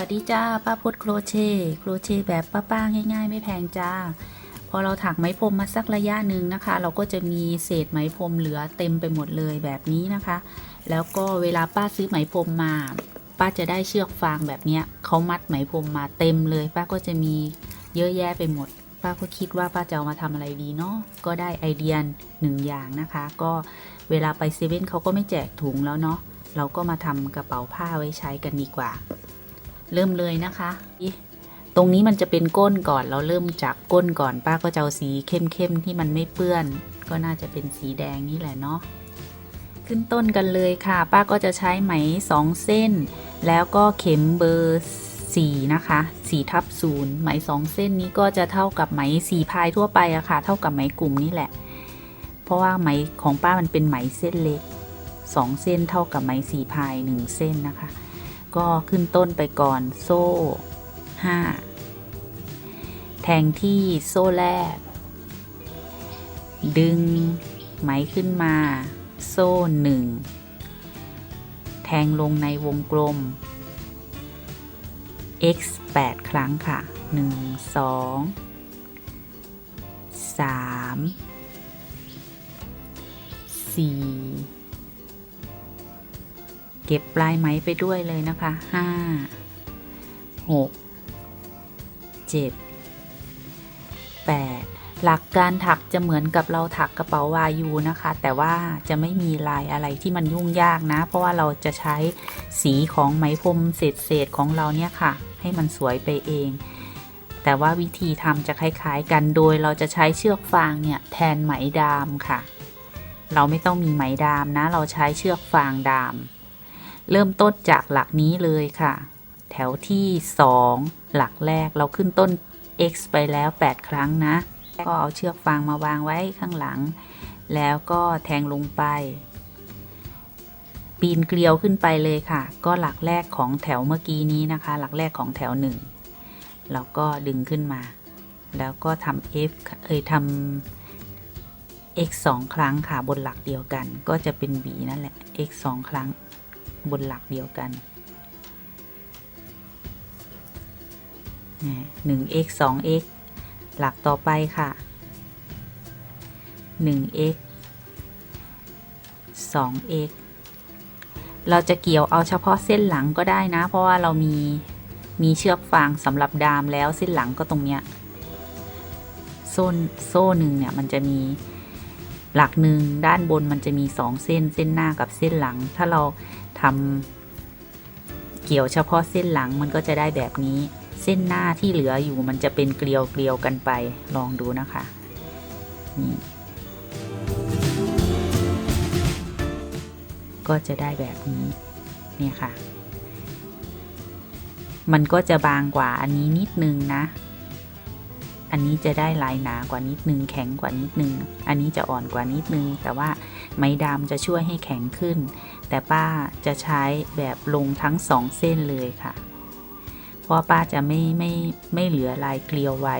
วัสดีจ้าป้าพุทธโครเช่โครเช่แบบป้าๆง่าย ๆ ไม่แพงจ้า พอเราถักไหมพรมมาสักระยะหนึ่งนะคะ เราก็จะมีเศษไหมพรมเหลือเต็มไปหมดเลยแบบนี้นะคะ แล้วก็เวลาป้าซื้อไหมพรมมา ป้าจะได้เชือกฟางแบบเนี้ยเขามัดไหมพรมมาเต็มเลย ป้าก็จะมีเยอะแยะไปหมด ป้าก็คิดว่าป้าจะเอามาทำอะไรดีเนาะก็ได้ไอเดียหนึ่งอย่างนะคะ ก็เวลาไปเซเว่นเขาก็ไม่แจกถุงแล้วเนาะเราก็มาทำกระเป๋าผ้าไว้ใช้กันดีกว่า เริ่มเลยนะคะ ตรงนี้มันจะเป็นก้นก่อนเราเริ่มจากก้นก่อนป้าก็จะเอาสีเข้มๆที่มันไม่เปื้อน ก็น่าจะเป็นสีแดงนี่แหละเนาะขึ้นต้นกันเลยค่ะ ป้าก็จะใช้ไหมสองเส้น แล้วก็เข็มเบอร์สี่นะคะสีทับศูนย์ไหมสองเส้นนี้ก็จะเท่ากับไหมสีพายทั่วไปอะค่ะ เท่ากับไหมกลุ่มนี่แหละ เพราะว่าไหมของป้ามันเป็นไหมเส้นเล็กสองเส้นเท่ากับไหมสีพายหนึ่งเส้นนะคะ ก็ขึ้นต้นไปก่อนโซ่ 5 แทงที่โซ่แรก ดึงไหมขึ้นมา โซ่ 1 แทงลงในวงกลม x 8 ครั้งค่ะ 1 2 3 4 เก็บปลายไหมไปด้วยเลยนะคะห้าหกเจ็ดแปดหลักการถักจะเหมือนกับเราถักกระเป๋าวายูนะคะ แต่ว่าจะไม่มีลายอะไรที่มันยุ่งยากนะ เพราะว่าเราจะใช้สีของไหมพรมเศษๆของเราเนี่ยค่ะ ให้มันสวยไปเอง แต่ว่าวิธีทำจะคล้ายๆกันโดยเราจะใช้เชือกฟางเนี่ยแทนไหมดามค่ะ เราไม่ต้องมีไหมดามนะ เราใช้เชือกฟางดาม เริ่มต้นจากหลักนี้เลยค่ะ แถวที่ 2 หลักแรกเราขึ้นต้น x ไปแล้ว 8 ครั้งนะ ก็เอาเชือกฟางมาวางไว้ข้างหลัง แล้วก็แทงลงไป ปีนเกลียวขึ้นไปเลยค่ะ ก็หลักแรกของแถวเมื่อกี้นี้นะคะ หลักแรกของแถวหนึ่งเราก็ดึงขึ้นมา แล้วก็ทำ f เอ้ยทำ x สองครั้งค่ะบนหลักเดียวกันก็จะเป็น b นั่นแหละ x สองครั้ง บนหลักเดียวกัน 1 x 2 x หลักต่อไปค่ะ 1 x 2 x เราจะเกี่ยวเอาเฉพาะเส้นหลังก็ได้นะ เพราะว่าเรามีมีเชือกฟางสำหรับดามแล้วเส้นหลังก็ตรงเนี้ยโซ่โซ่หนึ่งเนี่ยมันจะมีหลักหนึ่งด้านบนมันจะมีสองเส้นเส้นหน้ากับเส้นหลัง ถ้าเรา ทำเกี่ยวเฉพาะเส้นหลังมันก็จะได้แบบนี้ เส้นหน้าที่เหลืออยู่มันจะเป็นเกลียวเกลียวกันไป ลองดูนะคะ นี่ ก็จะได้แบบนี้ เนี่ยค่ะ มันก็จะบางกว่าอันนี้นิดนึงนะอันนี้จะได้ลายหนากว่านิดนึง แข็งกว่านิดนึง อันนี้จะอ่อนกว่านิดนึง แต่ว่าไม้ดำจะช่วยให้แข็งขึ้น แต่ป้าจะใช้แบบลงทั้งสองเส้นเลยค่ะ เพราะป้าจะไม่ไม่ไม่เหลือลายเกลียวไว้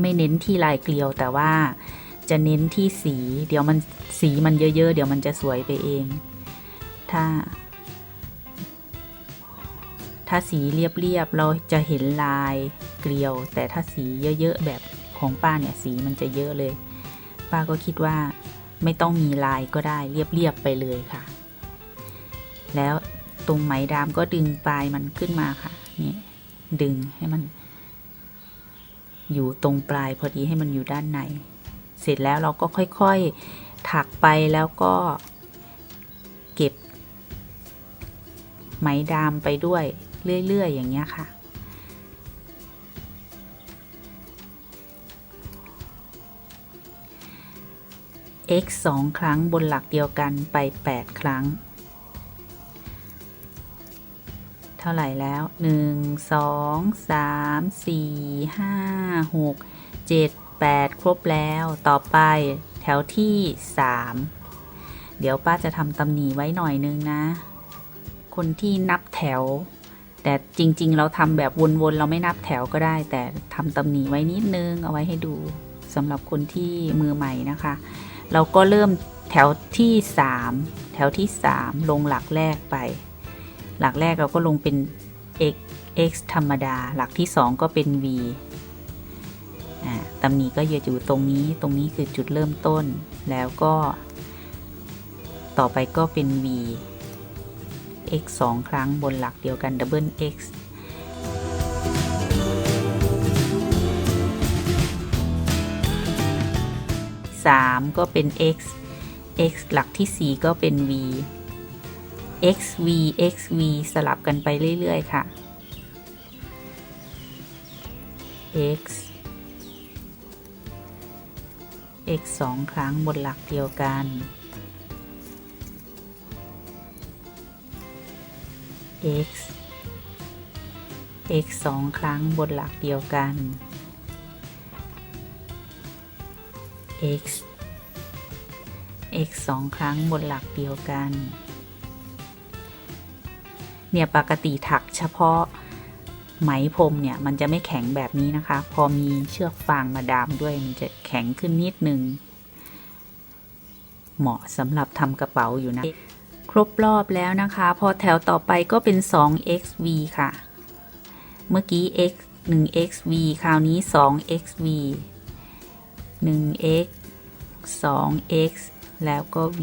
ไม่เน้นที่ลายเกลียวแต่ว่าจะเน้นที่สี เดี๋ยวมันสีมันเยอะ ๆ เดี๋ยวมันจะสวยไปเอง ถ้า ถ้าสีเรียบ ๆ เราจะเห็นลายเกลียว แต่ถ้าสีเยอะ ๆ แบบของป้าเนี่ยสีมันจะเยอะเลย ป้าก็คิดว่า ไม่ต้องมีลายก็ได้เรียบๆไปเลยค่ะ แล้วตรงไหมดามก็ดึงปลายมันขึ้นมาค่ะนี่ดึงให้มัน อยู่ตรงปลายพอดีให้มันอยู่ด้านใน เสร็จแล้วเราก็ค่อยๆถักไปแล้วก็เก็บ ไหมดามไปด้วยเรื่อยๆอย่างเงี้ยค่ะ x 2 ครั้งบนหลักเดียวกันไป 8 ครั้ง เท่าไหร่แล้ว 1 2 3 4 5 6 7 8 ครบแล้วต่อไปแถวที่ 3 เดี๋ยวป้าจะทำตำหนีไว้หน่อยนึงนะ คนที่นับแถว แต่จริง ๆ เราทำแบบวนๆเราไม่นับแถวก็ได้ แต่ทำตำหนีไว้นิดนึงเอาไว้ให้ดูสำหรับคนที่มือใหม่นะคะ เราก็เริ่มแถวที่ 3 แถวที่ 3 ลงหลักแรกไป หลักแรกเราก็ลงเป็น x x ธรรมดา หลักที่ 2 ก็เป็น v อ่าตำหนิก็จะอยู่ตรงนี้ ตรงนี้คือจุดเริ่มต้น แล้วก็ ต่อไปก็เป็น v x 2 ครั้งบนหลักเดียวกัน double x 3 ก็เป็น x x หลักที่ 4 ก็เป็น v x v x v สลับกันไปเรื่อย ๆ ค่ะ x x สองครั้งบนหลักเดียวกัน x x สองครั้งบนหลักเดียวกัน x x สองครั้งบนหลักเดียวกัน เนี่ยปกติถักเฉพาะไหมพรมเนี่ย มันจะไม่แข็งแบบนี้นะคะ พอมีเชือกฟางมาดามด้วยมันจะแข็งขึ้นนิดนึง เหมาะสำหรับทำกระเป๋าอยู่นะ ครบรอบแล้วนะคะ พอแถวต่อไปก็เป็น 2xv ค่ะ เมื่อกี้ x 1xv คราวนี้ 2xv 1x 2x แล้วก็ v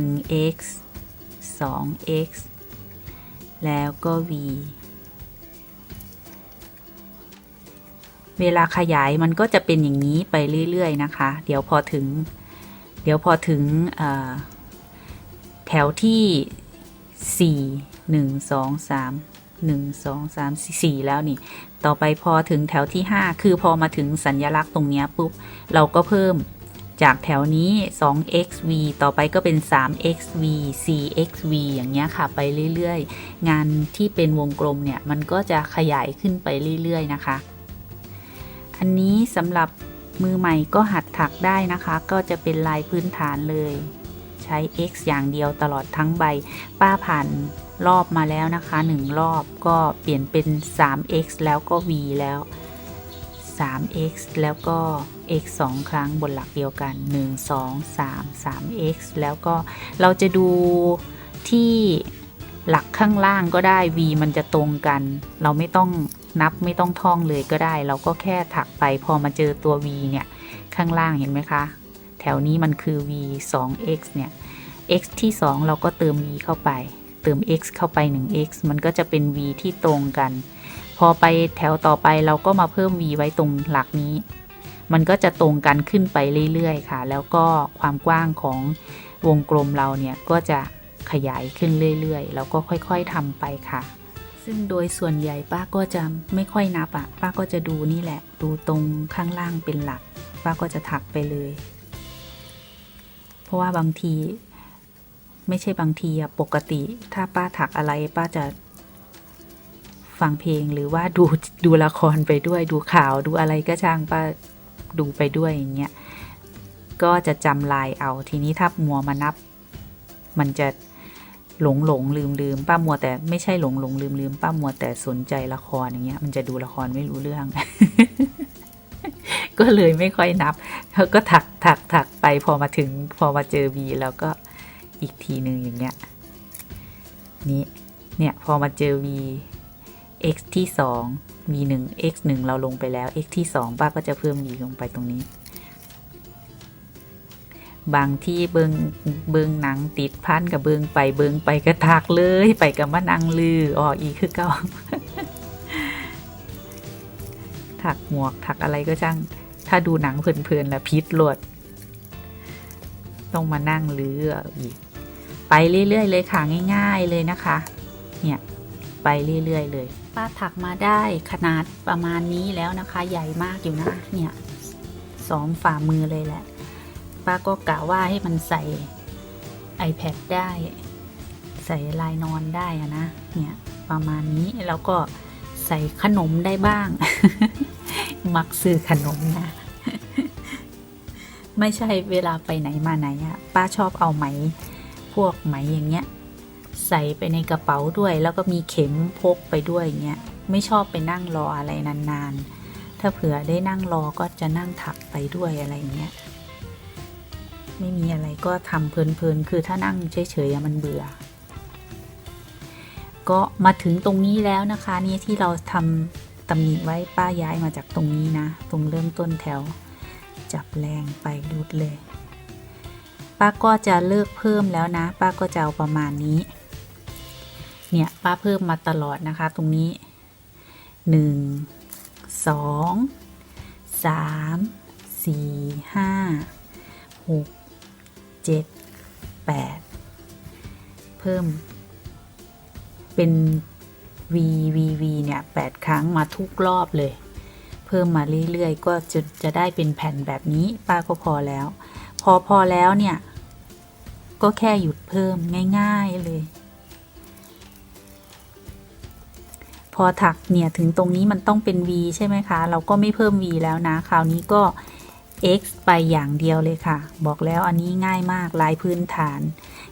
1x 2x แล้วก็ v เวลาขยายมันก็จะเป็นอย่างนี้ไปเรื่อย ๆ นะคะ เดี๋ยวพอถึง เดี๋ยวพอถึงเอ่อแถวที่ 4 1 2 3 1 2 3 4 แล้วนี่ ต่อไปพอถึงแถวที่ 5 คือพอมาถึงสัญลักษณ์ตรงนี้ปุ๊บ เราก็เพิ่มจากแถวนี้ 2xv ต่อไปก็เป็น 3xv 4xv อย่างเงี้ยค่ะ ไปเรื่อยๆ งานที่เป็นวงกลมเนี่ย มันก็จะขยายขึ้นไปเรื่อยๆ นะคะ อันนี้สำหรับมือใหม่ก็หัดถักได้นะคะ ก็จะเป็นลายพื้นฐานเลย ใช้ x อย่างเดียวตลอดทั้งใบ ป้าผ่าน รอบมาแล้วนะคะ 1 รอบก็เปลี่ยนเป็น 3x แล้วก็ v แล้ว 3x แล้วก็ x 2 ครั้งบนหลักเดียวกัน 1 2 3 3x แล้วก็เราจะดูที่หลักข้างล่างก็ได้ v มันจะตรงกัน เราไม่ต้องนับไม่ต้องท่องเลยก็ได้ เราก็แค่ถักไปพอมาเจอตัว v เนี่ย ข้างล่างเห็นไหมคะ แถวนี้มันคือ v 2x เนี่ย x ที่ 2 เราก็เติม v เข้าไป ติม x เข้าไป 1x มันก็จะเป็น v ที่ตรงกัน พอไปแถวต่อไปเราก็มาเพิ่ม v ไว้ตรงหลักนี้ มันก็จะตรงกันขึ้นไปเรื่อยๆ ค่ะ แล้วก็ความกว้างของวงกลมเราเนี่ยก็จะขยายขึ้นเรื่อยๆ แล้วก็ค่อยๆทำไปค่ะ ซึ่งโดยส่วนใหญ่ป้าก็จะไม่ค่อยนับอะ่ะ ป้าก็จะดูนี่แหละ ดูตรงข้างล่างเป็นหลัก ป้าก็จะถักไปเลย เพราะว่าบางที ไม่ใช่บางทีอะปกติ ถ้าป้าถักอะไร ป้าจะ ฟังเพลงหรือว่าดูดูละครไปด้วย ดูข่าวดูอะไรก็ช่างป้าดูไปด้วยอย่างเงี้ยก็จะจำลายเอาทีนี้ถ้ามัวมานับ มันจะหลงหลงลืมลืมป้ามัวแต่ไม่ใช่หลงหลงลืมลืมป้ามัวแต่สนใจละครอย่างเงี้ย มันจะดูละครไม่รู้เรื่อง ก็เลยไม่ค่อยนับแล้วก็ถักถักถักไปพอมาถึง พอมาเจอ V แล้วก็ อีกทีหนึ่งอย่างเงี้ยนี่เนี่ย พอมาเจอ V x ที่ 2 v 1 x 1เราลงไปแล้ว x ที่ 2 ป้าก็จะเพิ่ม v ลงไปตรงนี้ บางที่เบิงเบิงหนังติดพันกับเบิงไปเบิงไปกระทักเลย ไปกับมานังลือออกอีกคือเก่าถักหมวกถักอะไรก็ช่าง ถ้าดูหนังเพลินๆแล้วพิษหลด ต้องมานั่งลืออีก ไปเรื่อยๆเลยค่ะง่าย ๆเลยนะคะ เนี่ยไปเรื่อยๆเลย ป้าถักมาได้ขนาดประมาณนี้แล้วนะคะ ใหญ่มากอยู่นะเนี่ยสองฝ่ามือเลยแหละ ป้าก็กะว่าให้มันใส่ iPad ได้ ใส่ลายนอนได้อะนะเนี่ยประมาณนี้แล้วก็ใส่ขนมได้บ้าง มักซื้อขนมนะ ไม่ใช่เวลาไปไหนมาไหนอะป้าชอบเอาไหม พวกไหมอย่างเงี้ยใส่ไปในกระเป๋าด้วย แล้วก็มีเข็มพกไปด้วยอย่างเงี้ยไม่ชอบไปนั่งรออะไรนานๆ ถ้าเผื่อได้นั่งรอก็จะนั่งถักไปด้วยอะไรเงี้ยไม่มีอะไรก็ทำเพลินๆ คือถ้านั่งเฉยๆมันเบื่อ ก็มาถึงตรงนี้แล้วนะคะนี่ที่เราทำตำหนิไว้ป้าย้ายมาจากตรงนี้นะ ตรงเริ่มต้นแถว จับแรงไปรุดเลย ป้าก็จะเลิกเพิ่มแล้วนะ ป้าก็จะเอาประมาณนี้ เนี่ยป้าเพิ่มมาตลอดนะคะ ตรงนี้หนึ่งสองสามสี่ห้าหกเจ็ดแปดเพิ่ม เป็น V V V เนี่ยแปดครั้งมาทุกรอบเลย เพิ่มมาเรื่อยๆ ก็จะจะได้เป็นแผ่นแบบนี้ ป้าก็พอแล้ว พอพอแล้วเนี่ย ก็แค่หยุดเพิ่มง่าย ๆเลย พอถักเนี่ยถึงตรงนี้มันต้องเป็น V ใช่ไหมคะ เราก็ไม่เพิ่ม V แล้วนะ คราวนี้ก็ X ไปอย่างเดียวเลยค่ะ บอกแล้วอันนี้ง่ายมากลายพื้นฐาน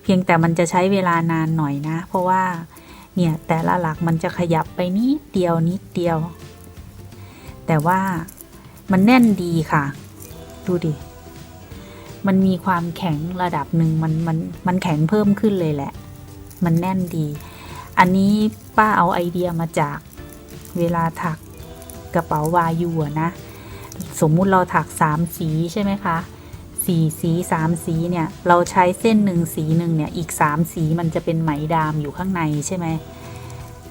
เพียงแต่มันจะใช้เวลานานหน่อยนะ เพราะว่า เนี่ย แต่ละหลักมันจะขยับไปนิดเดียวนิดเดียว แต่ว่ามันแน่นดีค่ะ ดูดิ มันมีความแข็งระดับหนึ่งมันมันมันแข็งเพิ่มขึ้นเลยแหละ มันแน่นดี อันนี้ป้าเอาไอเดียมาจากเวลาถักกระเป๋าวายูนะ สมมุติเราถักสามสีใช่ไหมคะสี่สีสามสีเนี่ย เราใช้เส้นหนึ่งสีหนึ่งเนี่ย อีกสามสีมันจะเป็นไหมดามอยู่ข้างในใช่ไหม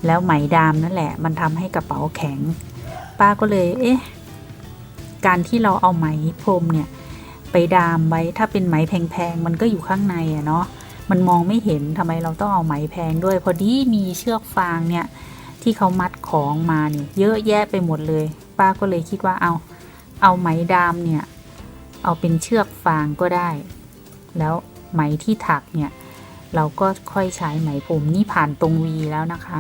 แล้วไหมดามนั่นแหละ มันทำให้กระเป๋าแข็ง ป้าก็เลย เอ๊ะ การที่เราเอาไหมพรมเนี่ย ไปดามไว้ ถ้าเป็นไหมแพงๆ มันก็อยู่ข้างในอะเนาะ มันมองไม่เห็นทำไมเราต้องเอาไหมแพงด้วย พอดีมีเชือกฟางเนี่ยที่เขามัดของมาเนี่ยเยอะแยะไปหมดเลย ป้าก็เลยคิดว่าเอา เอาไหมดามเนี่ยเอาเป็นเชือกฟางก็ได้ แล้วไหมที่ถักเนี่ยเราก็ค่อยใช้ไหมพรมนี่ผ่านตรงวีแล้วนะคะ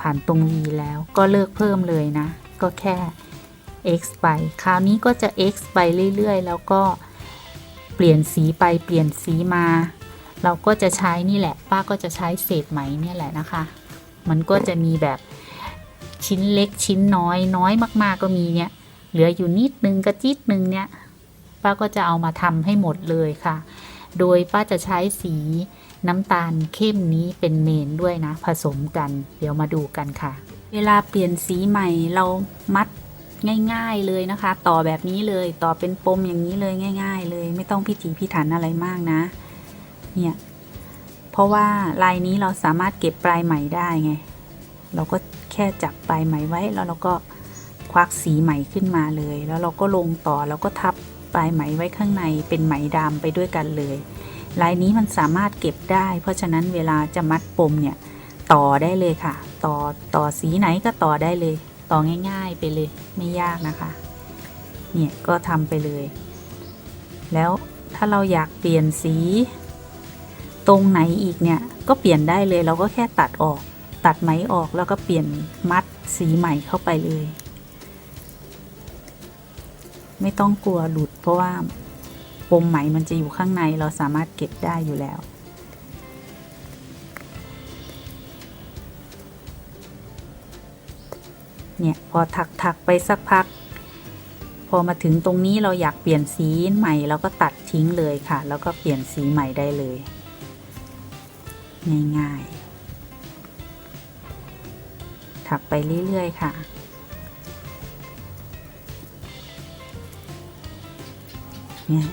ผ่านตรงวีแล้วก็เลิกเพิ่มเลยนะ ก็แค่ x ไป คราวนี้ก็จะ x ไปเรื่อยๆ แล้วก็เปลี่ยนสีไปเปลี่ยนสีมา เราก็จะใช้นี่แหละ ป้าก็จะใช้เศษไหมเนี่ยแหละนะคะ มันก็จะมีแบบชิ้นเล็กชิ้นน้อยน้อยมากๆก็มีเนี่ย เหลืออยู่นิดนึงกระจิตนึงเนี่ย ป้าก็จะเอามาทำให้หมดเลยค่ะ โดยป้าจะใช้สีน้ำตาลเข้มนี้เป็นเมนด้วยนะ ผสมกัน เดี๋ยวมาดูกันค่ะ เวลาเปลี่ยนสีใหม่เรามัด ง่าย ๆเลยนะคะ ต่อแบบนี้เลยต่อเป็นปมอย่างนี้เลยง่าย ๆ เลยไม่ต้องพิถีพิถันอะไรมากนะ เนี่ยเพราะว่าลายนี้เราสามารถเก็บปลายไหมได้ไง เราก็แค่จับปลายไหมไว้แล้วเราก็ควักสีไหมขึ้นมาเลย แล้วเราก็ลงต่อแล้วก็ทับปลายไหมไว้ข้างในเป็นไหมดำไปด้วยกันเลยลายนี้มันสามารถเก็บได้ เพราะฉะนั้นเวลาจะมัดปมเนี่ยต่อได้เลยค่ะ ต่อต่อสีไหนก็ต่อได้เลย ต่อง่าย ๆ ไปเลยไม่ยากนะคะ เนี่ยก็ทำไปเลย แล้วถ้าเราอยากเปลี่ยนสี ตรงไหนอีกเนี่ยก็เปลี่ยนได้เลยเราก็แค่ตัดออก ตัดไหมออกแล้วก็เปลี่ยนมัดสีใหม่เข้าไปเลย ไม่ต้องกลัวหลุดเพราะว่าปมไหมมันจะอยู่ข้างในเราสามารถเก็บได้อยู่แล้ว เนี่ยพอถักถักไปสักพัก พอมาถึงตรงนี้เราอยากเปลี่ยนสีใหม่เราก็ตัดทิ้งเลยค่ะ แล้วก็เปลี่ยนสีใหม่ได้เลย ง่ายๆ ถักไปเรื่อยๆค่ะเนี่ย